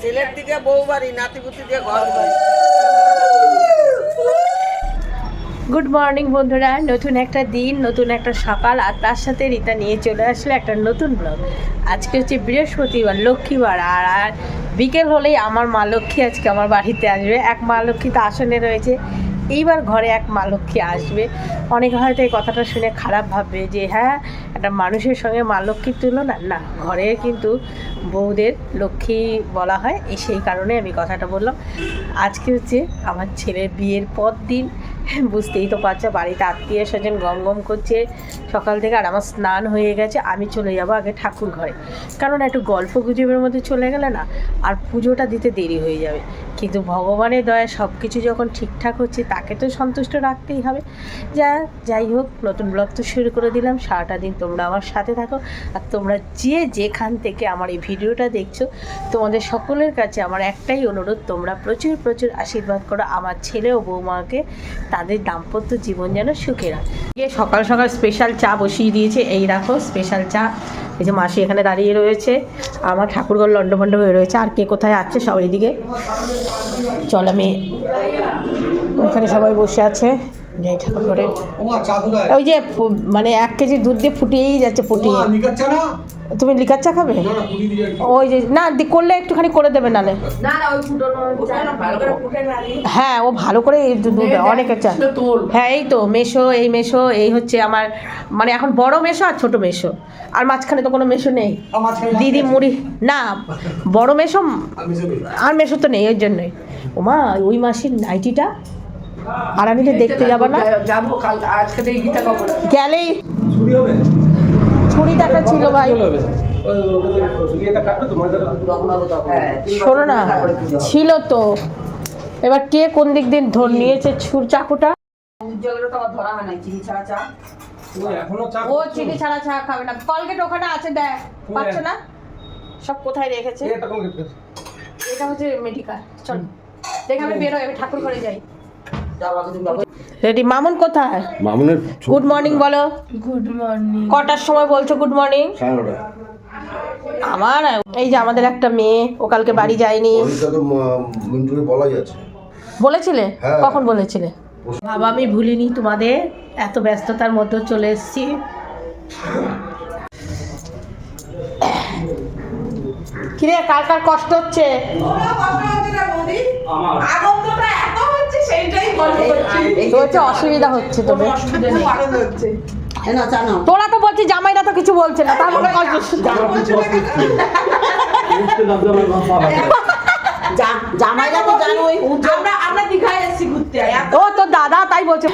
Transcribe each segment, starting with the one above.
ছেলের দিকে বউ বাড়ি নাতিপুতি দিয়ে ঘর গুড মর্নিং বন্ধুরা। নতুন একটা দিন, নতুন একটা সকাল, আর তার সাথে রীতা নিয়ে চলে আসলে একটা নতুন ব্লগ আজকে হচ্ছে বৃহস্পতিবার, লক্ষ্মীবার, আর আর বিকেল হলেই আমার মা লক্ষ্মী আজকে আমার বাড়িতে আসবে। এক মা লক্ষ্মী তো আসনে রয়েছে। এইবার ঘরে এক মা লক্ষ্মী আসবে। অনেকে হয়তো এই কথাটা শুনে খারাপ ভাববে যে হ্যাঁ একটা মানুষের সঙ্গে মা লক্ষ্মীর তুলনা? না, ঘরে কিন্তু বউদের লক্ষ্মী বলা হয়, এই সেই কারণে আমি কথাটা বললাম। আজকে হচ্ছে আমার ছেলের বিয়ের পর দিন, বুঝতেই তো পারছ, বাড়িতে আত্মীয় স্বজন গম গম করছে, সকাল থেকে আর আমার স্নান হয়ে গেছে, আমি চলে যাব আগে ঠাকুর ঘরে কারণ একটু গল্প গুজবের মধ্যে চলে গেলে না, আর পুজোটা দিতে দেরি হয়ে যাবে। কিন্তু ভগবানের দয়া সব কিছু যখন ঠিকঠাক হচ্ছে, তাকে তো সন্তুষ্ট রাখতেই হবে। যা, যাই হোক, নতুন ব্লগ তো শুরু করে দিলাম। সারাটা দিন তোমরা আমার সাথে থাকো আর তোমরা যে যেখান থেকে আমার এই ভিডিওটা দেখছ, তোমাদের সকলের কাছে আমার একটাই অনুরোধ, তোমরা প্রচুর প্রচুর আশীর্বাদ করো আমার ছেলে ও বৌমাকে। তাদের দাম্পত্য জীবন যেন সুখে রাখে। সকাল সকাল স্পেশাল চা বসিয়ে দিয়েছে। এই রাখো স্পেশাল চা। এই যে মাসি এখানে দাঁড়িয়ে রয়েছে। আমার ঠাকুরঘর লন্ডভন্ড হয়ে রয়েছে। আর কে কোথায় আছে সব এইদিকে? চল আমি ওখানে সবাই বসে আছে। যাই ঠাকুর ঘরে। ওই যে ফু- মানে এক কেজি দুধ দিয়ে ফুটিয়েই যাচ্ছে ফুটিয়ে। তুমি লিকার চা খাবে? ওই যে না দি- করলে একটুখানি করে দেবে নালে। হ্যাঁ ও ভালো করে দুধ অনেকের চা। হ্যাঁ এই তো মেশো এই মেশো এই হচ্ছে আমার মানে এখন বড় মেশো আর ছোট মেশো। আর মাঝখানে তো কোনো মেশো নেই। দিদি মুড়ি না বড় মেশো আর মেশো তো নেই ওই জন্যই। ওমা ওই মাসির নাইটিটা আর আমি তো দেখতে যাব না। যাব কাল আজকে গীতা কবর গেলেই। ছুরি দেখা ছিল ভাই। শোনো না ছিল তো। এবার কে কোন দিক দিন ধর নিয়েছে ছুর চাকুটা? উজ্জ্বলেরও তো আমার ধরা হয় চিনি ছাড়া চা। ও চিনি ছাড়া চা খাবে না। কলগেট ওখানে আছে দেখ পাচ্ছ না? সব কোথায় রেখেছে? এটা হচ্ছে মেডিকাল চল দেখে আমি বেরোই আমি ঠাকুর ঘরে যাই। রেডি মামুন কোথায়? মামুনের গুড মর্নিং বলো। গুড মর্নিং কটার সময় বলছো গুড মর্নিং আমার? এই যে আমাদের একটা মেয়ে ও কালকে বাড়ি যায়নি। বলেছিলে? হ্যাঁ। কখন বলেছিলে? বাবা আমি ভুলিনি তোমাদের এত ব্যস্ততার মধ্যে চলে এসেছি। কিরে কার কার কষ্ট হচ্ছে? হচ্ছে অসুবিধা হচ্ছে তোদের। তোরা তো বলছিস জামাইরা তো কিছু বলছে না তার মধ্যে জামাইরা তো জানোই আমরা আমরা দীঘায় এসেছি ঘুরতে ও তো দাদা তাই বলছে।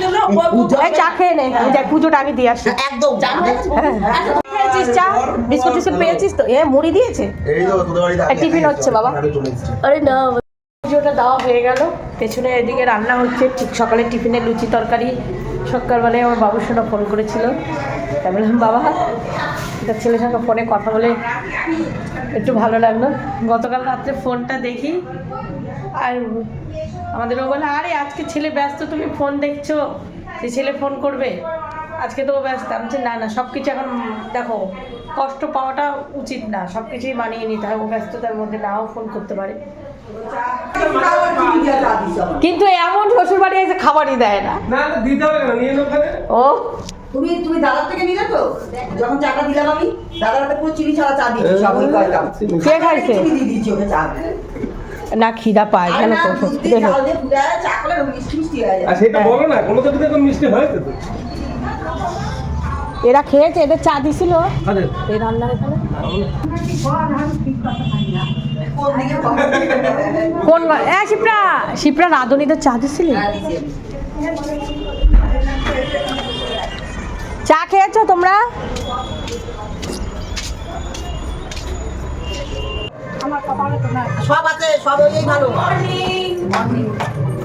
এই চা খেয়ে নে পুজোটা আগে দিয়ে আসি। একদম। পেয়েছিস চা? বিস্কুট টিস্কুট পেয়েছিস তো? এ মুড়ি দিয়েছে? টিফিন হচ্ছে বাবা? আরে না পুজোটা দেওয়া হয়ে গেল। পেছনে এদিকে রান্না হচ্ছে, ঠিক সকালে টিফিনে লুচি তরকারি। সকালবেলায় আমার বাবুর সঙ্গে ফোন করেছিল। তাই বললাম, বাবা তার ছেলের সঙ্গে ফোনে কথা বলে একটু ভালো লাগল। গতকাল রাত্রে ফোনটা দেখি, আর আমাদের ও বলে আরে, আজকে ছেলে ব্যস্ত, তুমি ফোন দেখছ? সে ছেলে ফোন করবে, আজকে তো ও ব্যস্ত। আমি না না সব কিছু এখন দেখো, কষ্ট পাওয়াটা উচিত না সব কিছুই মানিয়ে নিতে হয়, ও ব্যস্ততার মধ্যে নাও ফোন করতে পারে। কিন্তু এমন শ্বশুর বাড়ি এসে খাবারই দেয় না। দিতে হবে কেন? নিয়ে নেব ও। তুমি তুমি দাদার থেকে নিলে তো? যখন চাটা দিলাম আমি দাদার হাতে পুরো চিনি ছাড়া চা দিয়েছি সব ওই কয়টা কে খাইছে? চিনি দিয়ে দিয়েছি ওকে চা। না খিদা পায় কেন না, তো আর চা করলে মিষ্টি মিষ্টি হয়ে যায়। আর সেটা বলো না কোনো তো মিষ্টি হয়েছে তো। এরা খেয়েছে এদের চা দিছিল। এই রান্নার এখানে কোন এ শিপ্রা! শিপ্রা রাঁধুনিদের চা দিছিলি? চা খেয়েছো তোমরা? সব আছে সব ভালো।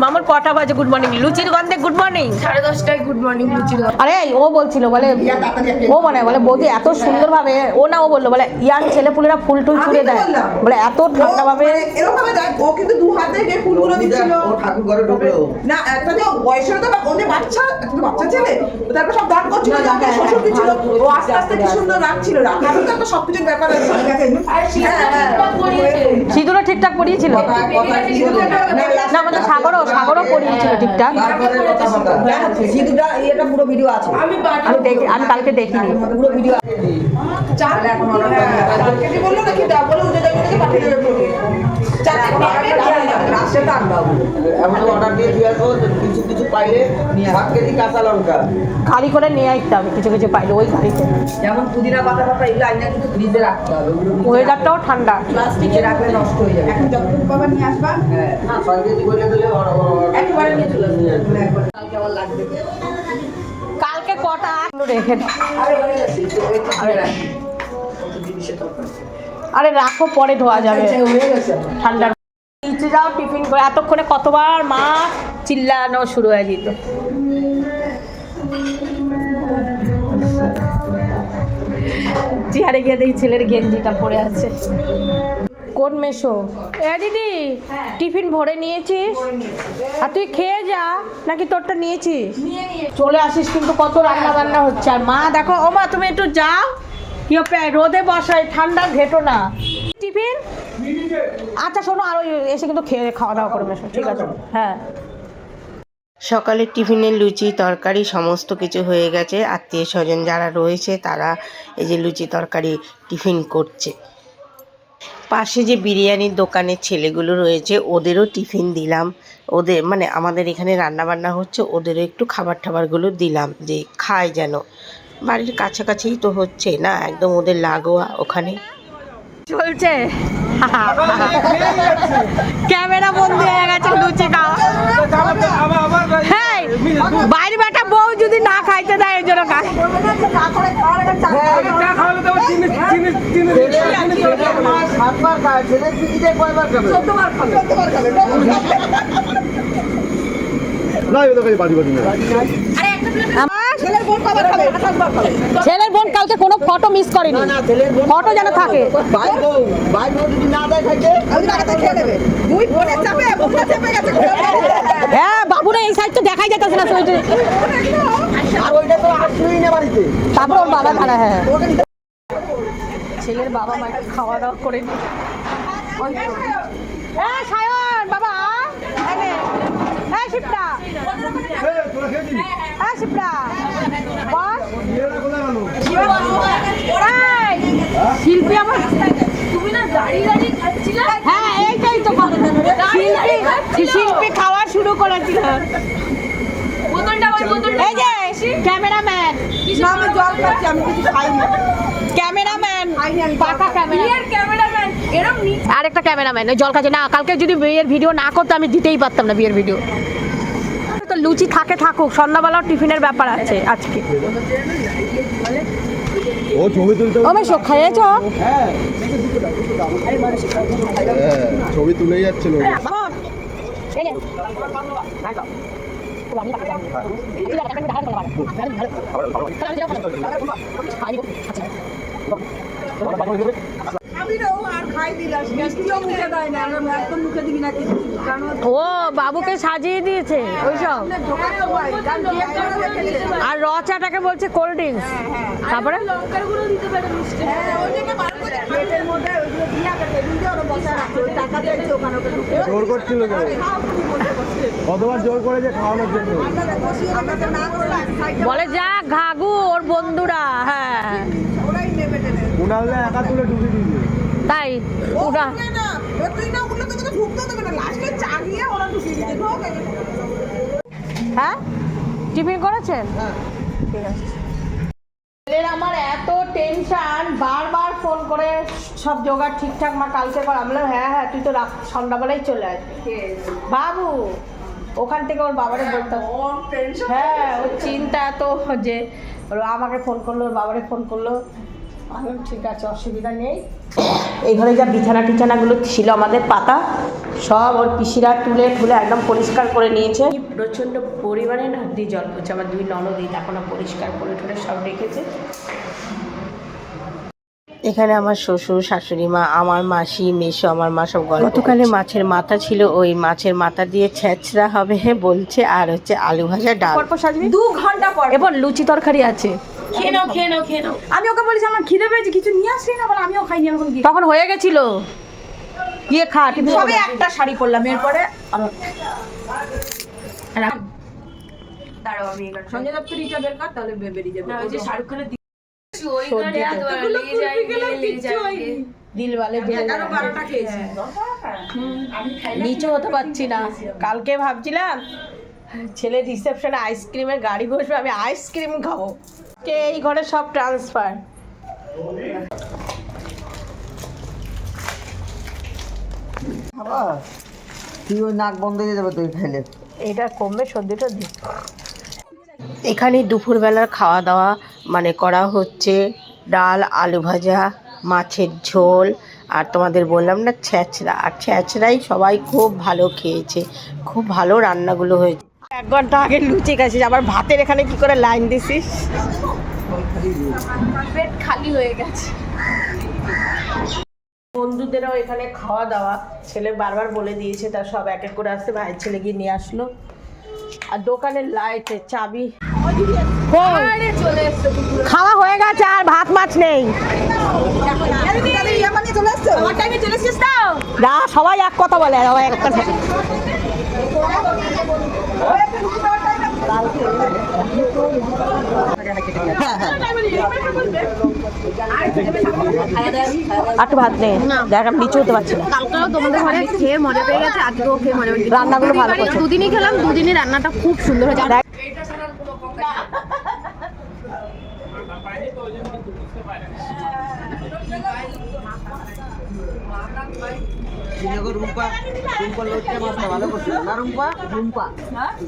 মামুর কটা বাজে গুড মর্নিং লুচির গন্ধে গুড মর্নিং সাড়ে দশটায় গুড মর্নিং লুচির আরে ও বলছিল বলে ও মানে বলে বৌদি এত সুন্দরভাবে ও না ও বলল বলে ইয়াং ছেলেপুলেরা ফুল টুল ছুড়ে দেয়। বলে এত ঠান্ডা ভাবে এরকম ভাবে দেখ ও কিন্তু দু হাত দিয়ে ফুলগুলো দিচ্ছিল। ও ঠাকুর ঘরে ঢুকলো। না একটা যে বয়সের তো ও যে বাচ্চা একটা বাচ্চা ছেলে তারপর সব দান করছিল হ্যাঁ, যাকে শ্বশুর দিচ্ছিল ও আস্তে আস্তে কি সুন্দর রাখছিল রাখারও তো একটা সবকিছুর ব্যাপার আছে। হ্যাঁ, হ্যাঁ। সিঁদুরও ঠিকঠাক পরিয়েছিল? না আমাদের সাগরও সাগরও পড়িয়েছিল ঠিকঠাক। পুরো ভিডিও আছে আমি দেখি আমি কালকে দেখিনি। পুরো ভিডিও আছে চার এখন বলল নাকি? বলো পাঠিয়ে দেবে পুরো চার রাস্তা তো আনবা এখন অর্ডার দিয়ে দিয়ে আসব কিছু কিছু পাইলে সাত কেজি কাঁচা লঙ্কা গাড়ি করে নিয়ে আসতে হবে কিছু কিছু পাইলে ওই গাড়িতে যেমন পুদিনা পাতা পাতা এগুলো আইনা কিন্তু ফ্রিজে রাখতে হবে ওয়েদারটাও ঠান্ডা প্লাস্টিকে রাখলে নষ্ট হয়ে যাবে এখন যতটুকু পাবা নিয়ে আসবা হ্যাঁ ছয় কেজি বলে দিলে order- order- একেবারে নিয়ে চলে আসবে কালকে আমার লাগবে কালকে কটা রেখে দাও। আরে রাখো পরে ধোয়া যাবে। আচ্ছা, গেছে আমার। ঠান্ডা। নিচে যাও টিফিন করে। এতক্ষণে কতবার মা চিল্লানো শুরু হয়ে যেত চেয়ারে গিয়ে দেখি ছেলের গেঞ্জিটা পরে আছে। কোন মেশো? এ দিদি টিফিন ভরে নিয়েছিস? আর তুই খেয়ে যা নাকি তোরটা নিয়েছিস? চলে আসিস কিন্তু কত রান্না বান্না হচ্ছে। আর মা দেখো ও মা তুমি একটু যাও। রোদে বসায়, ঠান্ডা ঘেটো না। টিফিন? আচ্ছা শোনো, আর এসে কিন্তু খেয়ে খাওয়া দাওয়া করে মেশো ঠিক আছে। হ্যাঁ। সকালের টিফিনে লুচি, তরকারি, সমস্ত কিছু হয়ে গেছে। আত্মীয় স্বজন যারা রয়েছে, তারা এই যে লুচি, তরকারি, টিফিন করছে। পাশে যে বিরিয়ানির দোকানের ছেলেগুলো রয়েছে, ওদেরও টিফিন দিলাম। ওদের মানে আমাদের এখানে রান্না বান্না হচ্ছে, ওদেরও একটু খাবার টাবারগুলো দিলাম, যে খায় যেন। বাড়ির কাছাকাছিই তো হচ্ছে না একদম ওদের লাগোয়া ওখানে। চলছে ক্যামেরা বন্ধ হয়ে গেছে লুচি খাওয়া বাইরে বেটা বউ যদি না খাইতে দেয় এই জন্য খায় না ছেলের বোন কালকে কোনো ফটো মিস করেনি। ফটো যেন থাকে। ভাই বউ ভাই বউ যদি না দেয় খাইতে দুই বোনের চাপে বোনটা চেপে গেছে। হ্যাঁ বাবুরা এই সাইড তো দেখাই যেতেছে না তারপর ওর বাবা খারাপ হ্যাঁ ছেলের বাবা মা খাওয়া দাওয়া করে নি হ্যাঁ সায়ন বাবা। হ্যাঁ শিপ্রা হ্যাঁ শিপ্রা। বস। এই, শিল্পী আমার হ্যাঁ এইটাই তো শিল্পী শিল্পী খাওয়া শুরু করেছিল। এই যে ক্যামেরাম্যান। আমি জল খাচ্ছি আমি কিছু খাইনি। ক্যামেরাম্যান পাকা জল কাছে না কালকে যদি বিয়ের ভিডিও না করতো আমি দিতেই পারতাম না বিয়ের ভিডিও। লুচি থাকে থাকুক সন্ধ্যাবেলাও টিফিনের ব্যাপার আছে আজকে। ও ছবি তুলতে খেয়েছ হ্যাঁ ছবি তুলে যাচ্ছিল আমি ও বাবুকে সাজিয়ে দিয়েছে ওইসব করে। আর র চাটাকে বলছে কোল্ড ড্রিঙ্কস তারপরে করে। জোর করছিল। কতবার জোর করেছে খাওয়ানোর জন্য বলে যা ঘাগু ওর বন্ধুরা হ্যাঁ একা তুলে ঢুকে দিয়েছে তাই ওরা। হ্যাঁ? টিফিন করেছেন? ঠিক আছে ছেলের আমার এত টেনশন বারবার ফোন করে সব জোগাড় ঠিকঠাক মা কালকে কর। আমি বললাম, হ্যাঁ হ্যাঁ তুই তো রাত সন্ধ্যাবেলায় চলে আয়। বাবু ওখান থেকে ওর বাবারে বলতাম। হ্যাঁ ওর চিন্তা এত যে আমাকে ফোন করল ওর বাবারে ফোন করল। আমি ঠিক আছে অসুবিধা নেই। এই ঘরে যা বিছানা টিছানাগুলো ছিল আমাদের পাতা সব ওর পিসিরা তুলে তুলে একদম পরিষ্কার করে নিয়েছে। প্রচণ্ড পরিমাণে নদী জল পড়ছে আমার দুই ননদই এখনও পরিষ্কার করে টুলে সব রেখেছে। এখানে আমার শ্বশুর শাশুড়ি মা আমার মাসি মেশো আমার মা সব গল্প গতকালে মাছের মাথা ছিল ওই মাছের মাথা দিয়ে ছেঁচড়া হবে বলছে আর হচ্ছে আলু ভাজা ডাল। দু ঘণ্টা পর। এবার লুচি তরকারি আছে। খেয়ে নাও খেয়ে আমি ওকে বলেছি আমার খিদে পেয়েছে কিছু নিয়ে আসলি না বলে আমিও খাইনি এখন তখন হয়ে গেছিল। গিয়ে খা কিন্তু সবে একটা শাড়ি করলাম এরপরে দাঁড়াও আমি নিচে হতে পারছি না। কালকে ভাবছিলাম ছেলে রিসেপশনে আইসক্রিমের গাড়ি বসবে আমি আইসক্রিম খাব। কে এই ঘরে সব ট্রান্সফার আবার তুই ওই নাক বন্ধ হয়ে যাবে তুই খাইলে এটা কমবে সর্দি টর্দি? এখানে দুপুরবেলার খাওয়া দাওয়া মানে করা হচ্ছে ডাল আলু ভাজা মাছের ঝোল আর তোমাদের বললাম না ছ্যাঁচড়া। আর ছ্যাঁচড়াই সবাই খুব ভালো খেয়েছে। খুব ভালো রান্নাগুলো হয়েছে। এক ঘণ্টা আগে লুচি খাইছিস আবার ভাতের এখানে কি করে লাইন দিছিস? পেট খালি হয়ে গেছে। বন্ধুদেরও এখানে খাওয়া দাওয়া। ছেলে বারবার বলে দিয়েছে তার সব এক এক করে আসতে ভাইয়ের ছেলে গিয়ে নিয়ে আসলো। আর দোকানের লাইটে চাবি। খাওয়া হয়ে গেছে আর ভাত মাছ নেই। সবাই এক কথা বলে সবাই এক কথা একটু ভাত নেই দেখ আমি নিচু হতে পারছি না। কালকেও তোমাদের ঘরে খেয়ে মজা পেয়ে গেছে আজকেও খেয়ে মজা পেয়ে রান্নাগুলো ভালো করছে। দুদিনই খেলাম দুদিনই রান্নাটা খুব সুন্দর হয়েছে। দেখো রুম্পা। রুম্পা মাছটা ভালো করছে। না রুম্পা? রুম্পা।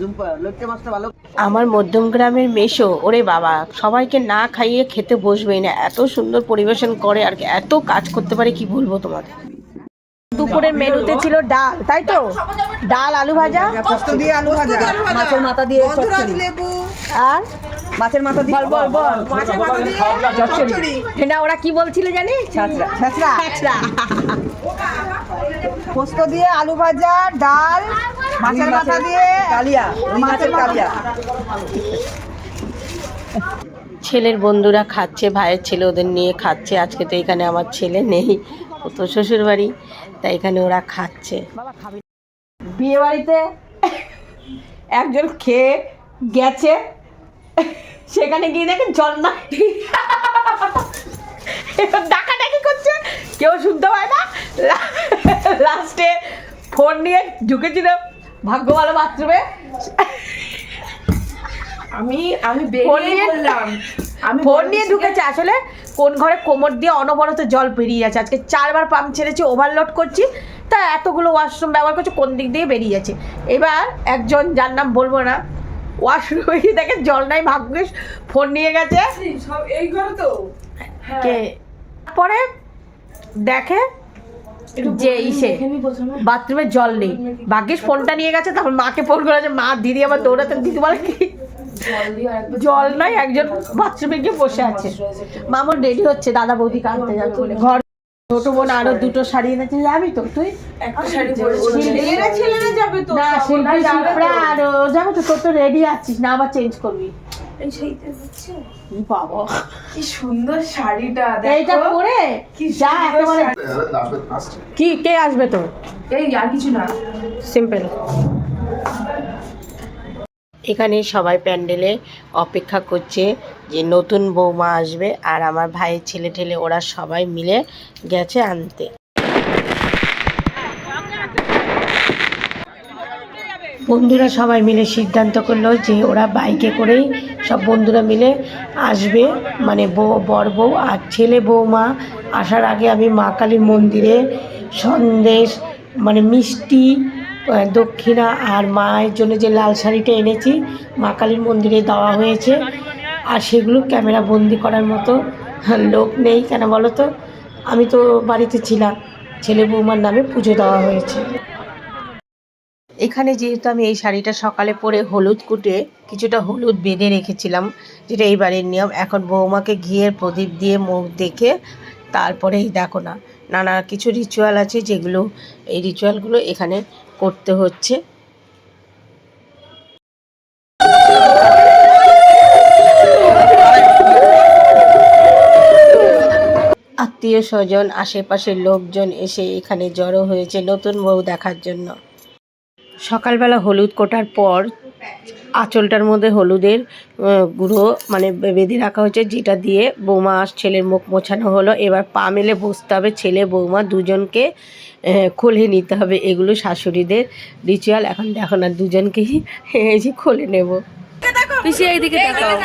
রুম্পা লইট্টে মাছটা ভালো আমার মধ্যম গ্রামের মেশো ওরে বাবা সবাইকে না খাইয়ে খেতে বসবেই না। এত সুন্দর পরিবেশন করে আর কি এত কাজ করতে পারে কি বলব তোমাদের? দুপুরের মেনুতে ছিল ডাল তাই তো? ডাল আলু ভাজা? পোস্ত দিয়ে আলু ভাজা। মাছের মাথা দিয়ে লেবু। আর? মাছের মাথা দিয়ে বল বল বল। মাছের মাথা দিয়ে না ওরা কি বলছিল জানি ছ্যাঁচড়া। পোস্ত দিয়ে আলু ভাজা ডাল মাছের মাথা দিয়ে কালিয়া মাছের কালিয়া। ছেলের বন্ধুরা খাচ্ছে ভাইয়ের ছেলে ওদের নিয়ে খাচ্ছে। আজকে তো এখানে আমার ছেলে নেই ও তো শ্বশুর বাড়ি তাই এখানে ওরা খাচ্ছে। বিয়ে বাড়িতে একজন খেয়ে গেছে সেখানে গিয়ে দেখেন জল না ডাকাডাকি করছে। কেউ শুনতে পায় না। লাস্টে ফোন নিয়ে ঢুকেছিল ভাগ্য ভালো বাথরুমে। আমি আমি বেরিয়ে বললাম আমি ফোন নিয়ে ঢুকেছে আসলে কোন ঘরে কোমর দিয়ে অনবরত জল বেরিয়ে যাচ্ছে। আজকে চারবার পাম্প ছেড়েছি ওভারলোড করছি। তা এতগুলো ওয়াশরুম ব্যবহার করছে কোন দিক দিয়ে বেরিয়ে যাচ্ছে? এবার একজন যার নাম বলব না ওয়াশরুমে দেখে জল নাই ভাগ্যিস ফোন নিয়ে গেছে। এই ঘরে তো? কে? পরে দেখে যে ইসে বাথরুমে জল নেই। ভাগ্যিস ফোনটা নিয়ে গেছে তারপর মাকে ফোন করেছে মা দিদি আবার দৌড়াতে দিদি বলে কি? জল নয় একজন বাথরুমে গিয়ে বসে আছে। মামুন রেডি হচ্ছে দাদা বৌদি কাঁদতে যাবে বলে। ঘর ছোট বোন আরও দুটো শাড়ি এনেছে যাবি তো? তুই? ছেলেরা যাবে তো না শিল্পী শিল্পরা আর ও যাবে তো। তোর তো রেডি আছিস না আবার চেঞ্জ করবি। এই শাড়িটা হচ্ছে বাবা। কি সুন্দর শাড়িটা এইটা পরে কি যা একেবারে কি কে আসবে তো এই আর কিছু না। সিম্পল এখানে সবাই প্যান্ডেলে অপেক্ষা করছে যে নতুন বৌমা আসবে আর আমার ভাইয়ের ছেলে ঠেলে ওরা সবাই মিলে গেছে আনতে। বন্ধুরা সবাই মিলে সিদ্ধান্ত করল যে ওরা বাইকে করেই সব বন্ধুরা মিলে আসবে মানে বউ, বর বউ আর ছেলে বৌমা আসার আগে আমি মা কালীর মন্দিরে সন্দেশ মানে মিষ্টি দক্ষিণা আর মায়ের জন্য যে লাল শাড়িটা এনেছি, মা কালীর মন্দিরে দেওয়া হয়েছে। আর সেগুলো ক্যামেরা বন্দি করার মতো লোক নেই কেন বলো তো? আমি তো বাড়িতে ছিলাম, ছেলে বৌমার নামে পুজো দেওয়া হয়েছে। এখানে যেহেতু আমি এই শাড়িটা সকালে পরে হলুদ কুটে কিছুটা হলুদ বেঁধে রেখেছিলাম, যেটা এই বাড়ির নিয়ম। এখন বৌমাকে ঘিয়ের প্রদীপ দিয়ে মুখ দেখে তারপরে এই দেখো না। নানা কিছু রিচুয়াল আছে যেগুলো, এই রিচুয়ালগুলো এখানে করতে হচ্ছে। আত্মীয় স্বজন, আশেপাশের লোকজন এসে এখানে জড়ো হয়েছে নতুন বউ দেখার জন্য। সকালবেলা হলুদ কোটার পর আঁচলটার মধ্যে হলুদের গুঁড়ো মানে বেঁধে রাখা হয়েছে যেটা দিয়ে বৌমা আর ছেলের মুখ মোছানো হলো। এবার পা মেলে বসতে হবে ছেলে বৌমা দুজনকে খুলে নিতে হবে। এগুলো শাশুড়িদের রিচুয়াল এখন দেখো না দুজনকেই এই যে খুলে নেব। পিছিয়ে এইদিকে দেখাও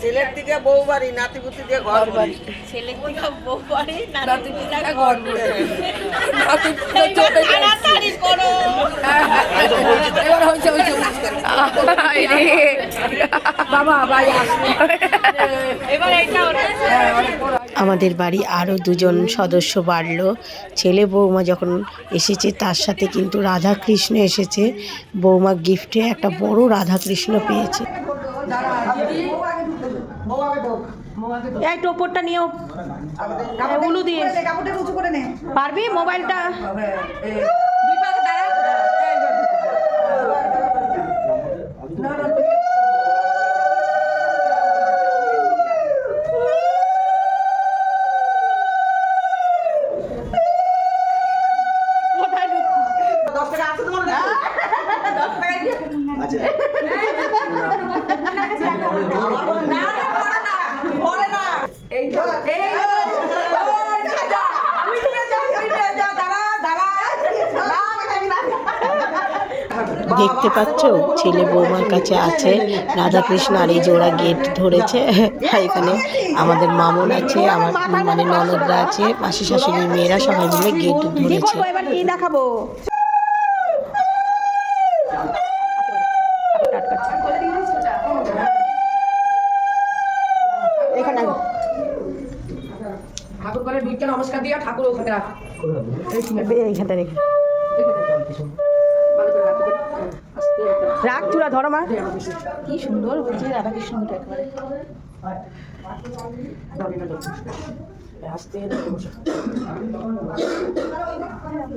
ছেলের দিকে বউ বাড়ি নাতিপুতি দিয়ে ঘর বাড়ি ছেলের দিকে বউ বাড়ি নাতি দিকে ঘর তাড়াতাড়ি করো। এবার হয়েছে হয়েছে বাবা ভাই এবার এইটা আমাদের বাড়ি আরও দুজন সদস্য বাড়লো। ছেলে বৌমা যখন এসেছে তার সাথে কিন্তু রাধা কৃষ্ণ এসেছে। বৌমা গিফটে একটা বড় রাধা কৃষ্ণ পেয়েছে। এই টোপরটা নিয়েও। উলু দিয়ে। পারবি? মোবাইলটা দুই পা দাঁড়া দশ টাকা আছে তোমার কাছে? আচ্ছা পরে না এই তো এই আমি ঠিক আছে আমি ঠিক আছে দাঁড়া দাঁড়া দেখতে পাচ্ছ ছেলে বৌমার কাছে আছে। রাধাকৃষ্ণ আর এই যে ওরা গেট ধরেছে এখানে আমাদের মামুন আছে আমার মানে ননদরা আছে মাসি শাশুড়ির মেয়েরা সবাই মিলে গেট ধরেছে। দেখাবো। ঠাকুর নমস্কার দিয়ে ঠাকুর ওখানে রাখ। এইখানটা রেখে। রাখ তুলা ধরো মা। কি সুন্দর হয়েছে রাধাকৃষ্ণটা একবারে।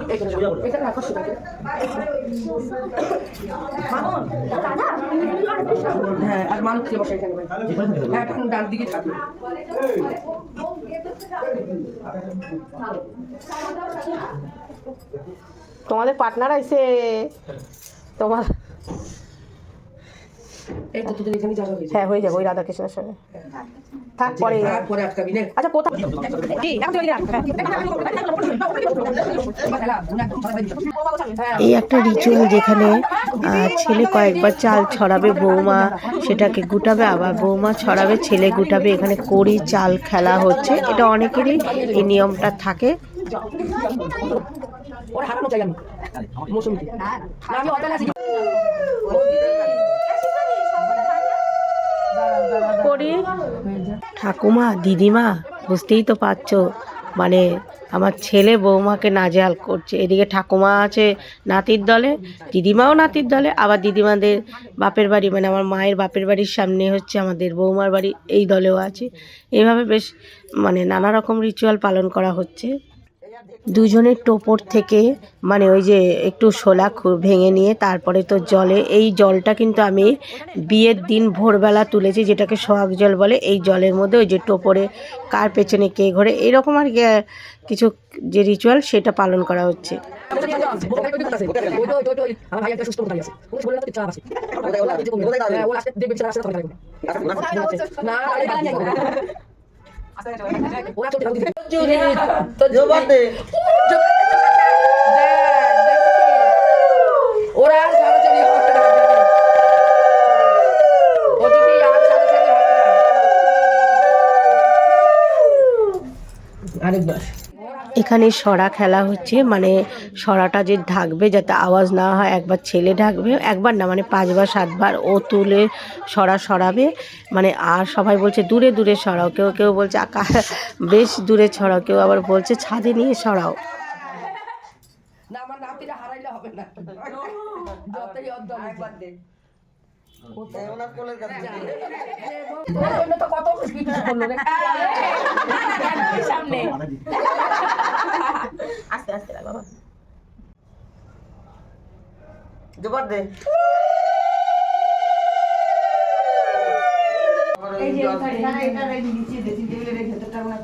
এখানে রাখো হ্যাঁ আর মানুষ কে বসে এখন। ডান দিকে থাকবে তোমাদের পার্টনার আইছে তোমার এই তো তোদের এখানে যাওয়া হয়েছে। হ্যাঁ হয়ে যাবে ওই রাধাকৃষ্ণের সঙ্গে। থাক তারপরে আটকাবি না। আচ্ছা কোথায়? কি এখন চলে এই একটা রিচুয়াল যেখানে আহ, ছেলে কয়েকবার চাল ছড়াবে বৌমা সেটাকে গুটাবে আবার বৌমা ছড়াবে ছেলে গুটাবে এখানে কড়ি চাল খেলা হচ্ছে। এটা অনেকেরই এই নিয়মটা থাকে। ওরা হারানো চাই আমি মৌসুমিকে না আমি অজানা আছি। করি ঠাকুমা, দিদিমা, বুঝতেই তো পারছ মানে আমার ছেলে বৌমাকে নাজেহাল করছে। এদিকে ঠাকুমা আছে নাতির দলে, দিদিমাও নাতির দলে, আবার দিদিমাদের বাপের বাড়ি মানে আমার মায়ের বাপের বাড়ির সামনে হচ্ছে আমাদের বৌমার বাড়ি, এই দলেও আছে। এইভাবে বেশ মানে নানা রকম রিচুয়াল পালন করা হচ্ছে। দুজনের টোপর থেকে মানে ওই যে একটু শোলা ভেঙে নিয়ে তারপরে তো জলে এই জলটা কিন্তু আমি বিয়ের দিন ভোরবেলা তুলেছি যেটাকে সোহাগ জল বলে এই জলের মধ্যে ওই যে টোপরে কার পেছনে কে ঘরে এরকম আর কি, কিছু যে রিচুয়াল সেটা পালন করা হচ্ছে না ওরা চলতে থাকবে জোবাতে ওরা আর সাড়ে চারি হাজার ও যদি আর সাড়ে চারি হাজার টাকা- আরেকবার। এখানে সরা খেলা হচ্ছে মানে সরাটা যে ঢাকবে যাতে আওয়াজ না হয় একবার ছেলে ঢাকবে একবার না মানে পাঁচবার সাতবার ও তুলে সরা সরাবে মানে আর সবাই বলছে দূরে দূরে সরাও কেউ কেউ বলছে আকা বেশ দূরে ছড়াও কেউ আবার বলছে ছাদে নিয়ে সরাও না আমার নাতিরা হারাইলে হবে না যতই কত কিছু। করল রে সামনে আস্তে বাবা। দে।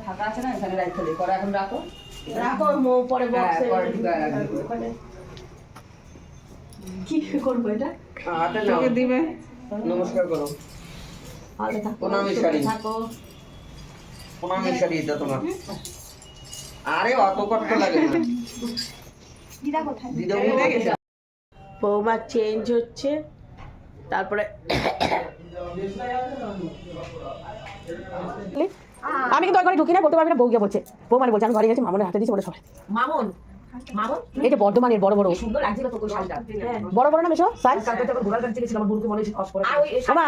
ফাঁকা আছে না এখানে রাখতে এখন রাখো। রাখো মো পরে হ্যাঁ, বক্সে পরে কি করব এটা? দিবে। নমস্কার করো। প্রণামী শাড়ি। প্রণামী শাড়ি এটা তোমার। আরে অত কষ্ট লাগে না। দিদা কোথায়? বৌমা চেঞ্জ হচ্ছে। তারপরে আমি কিন্তু ঘরে ঢুকি না বলতে পারবি না বউ গিয়ে বলছে। বউ মানে বলছে আমি ঘরে গেছি মামনের হাতে দিয়েছি বলে সবাই মামুন? যে বর্ধমানের বড় বড় সুন্দর লাগছিল তো তোর শাড়িটা বড় বড় না মেশো সাইজ কালকে তো আবার কাছে গেছিলাম আমার মনে করে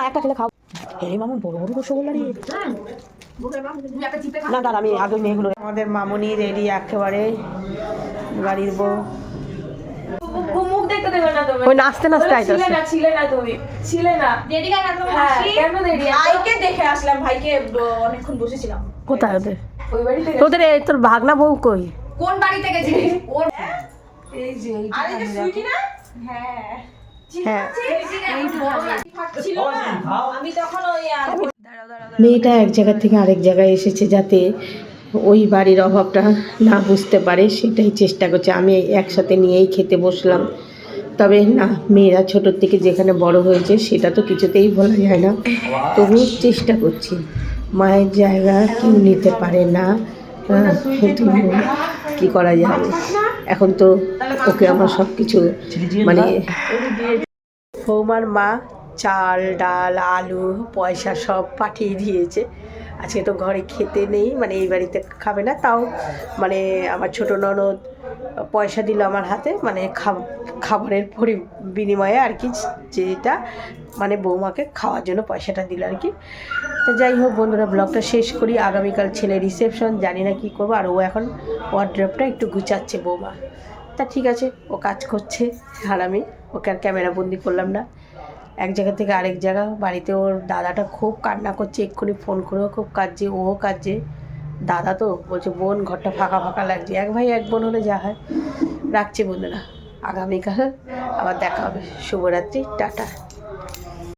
একটা খেলে খাও। এই মামুন বড় বড় রসগোল্লা রে তুমি না আমি আগে মেয়েগুলো আমাদের মামুনি রেডি একেবারে। বাড়ির বউ। মুখ দেখতে দেবে না তুমি। ওই নাচতে নাচতে ছিলে না ছিলে না তুমি ছিলে না। দেরি কেন হ্যাঁ কেন দেরি ভাইকে দেখে আসলাম ভাইকে অনেকক্ষণ বসেছিলাম। কোথায় ওদের? ওই বাড়ি তোদের এই তোর ভাগনা বউ কই? কোন বাড়িতে গেছিলিস ওর এই যে আরে যে সুইটি না? হ্যাঁ। হ্যাঁ। মেয়েটা এক জায়গা থেকে আরেক জায়গায় এসেছে যাতে ওই বাড়ির অভাবটা না বুঝতে পারে সেটাই চেষ্টা করছে। আমি একসাথে নিয়েই খেতে বসলাম। তবে না মেয়েরা ছোটোর থেকে যেখানে বড় হয়েছে সেটা তো কিছুতেই বলা যায় না। তবু চেষ্টা করছি। মায়ের জায়গা কেউ নিতে পারে না। হ্যাঁ, কী করা যাবে এখন তো ওকে আমার সব কিছু মানে বৌমার মা চাল ডাল আলু পয়সা সব পাঠিয়ে দিয়েছে। আজকে তো ঘরে খেতে নেই মানে এই বাড়িতে খাবে না তাও মানে আমার ছোট ননদ পয়সা দিল আমার হাতে মানে খাব- খাবারের পরি, বিনিময়ে আর কি, যেটা মানে বৌমাকে খাওয়ার জন্য পয়সাটা দিল আর কি। তো যাই হোক বন্ধুরা, ব্লগটা শেষ করি। আগামীকাল ছেলে রিসেপশন, জানি না কী করব, আর ও এখন ওয়ার্ড্রপটা একটু গুছাচ্ছে বৌমা। তা ঠিক আছে, ও কাজ করছে, আর আমি ওকে আর ক্যামেরা বন্দি করলাম না। এক জায়গা থেকে আরেক জায়গা, বাড়িতে ওর দাদাটা খুব কান্না করছে, এক্ষুনি ফোন করেও খুব কাঁদছে, ও কাঁদছে। দাদা তো বলছে, বোন ঘরটা ফাঁকা ফাঁকা লাগছে। এক ভাই এক বোন হলে যা হয়। রাখছি বন্ধুরা। আগামীকাল আবার দেখা হবে। শুভরাত্রি, টাটা।